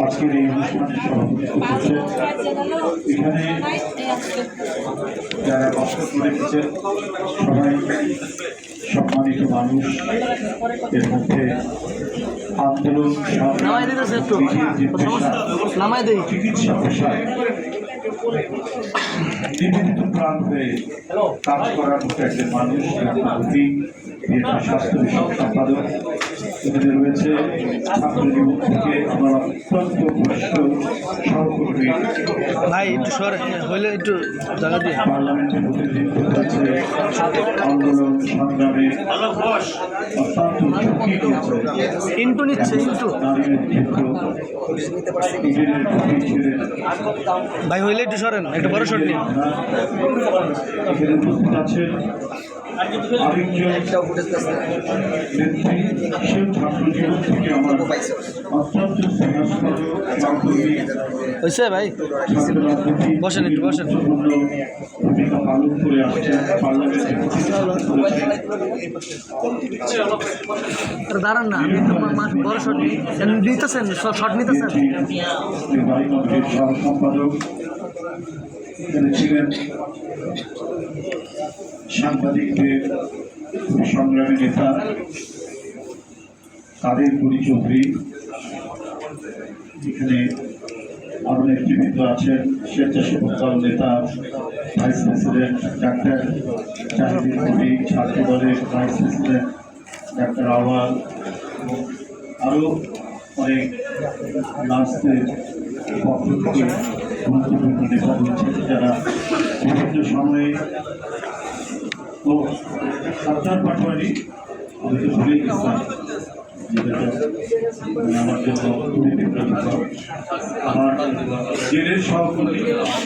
আজকের এই অনুষ্ঠানে এখানে সবাই সম্মানিত মানুষ এর মধ্যে আন্দোলন চিকিৎসা নিবেদিত প্রান্তে কাজ করার মতো একজন মানুষ স্বাস্থ্য বিষয়ক সম্পাদক। এখানে রয়েছে ছাত্র জীবন থেকে আমার অত্যন্ত ঘনিষ্ঠ সহকর্মী ভাই একটু সর হইলে একটু জায়গা দিয়ে। পার্লামেন্টে প্রতিনিধিত্ব করেছে আন্দোলন সংগ্রামে অত্যন্ত ঝুঁকি দিয়েছে ইন্টু নিচ্ছে ইন্টু। ভাই হইলে একটু সরেন একটু বড় শট নিন। এখানে উপস্থিত আছেন হয়েছে ভাই বসেন একটু, বসেন। দাঁড়ান না আমি বড় শট নিতেছেন শট নিতেছেন এখানে ছিলেন সাংবাদিকদের সংগ্রামী নেতা কাদের পুরী চৌধুরী এখানে আরও নেতৃবৃন্দ আছেন, স্বেচ্ছাসেবক দল নেতা ভাইস প্রেসিডেন্ট ডাক্তার জাহিদুল কবি ছাত্র দলের ভাইস প্রেসিডেন্ট ডাক্তার আওয়াল আরও অনেক নার্সদের পক্ষ থেকে গুরুত্বপূর্ণ নেতা সময়ে ও সাবধান পাঠওয়ারি আমি তো আমার জন্য খুবই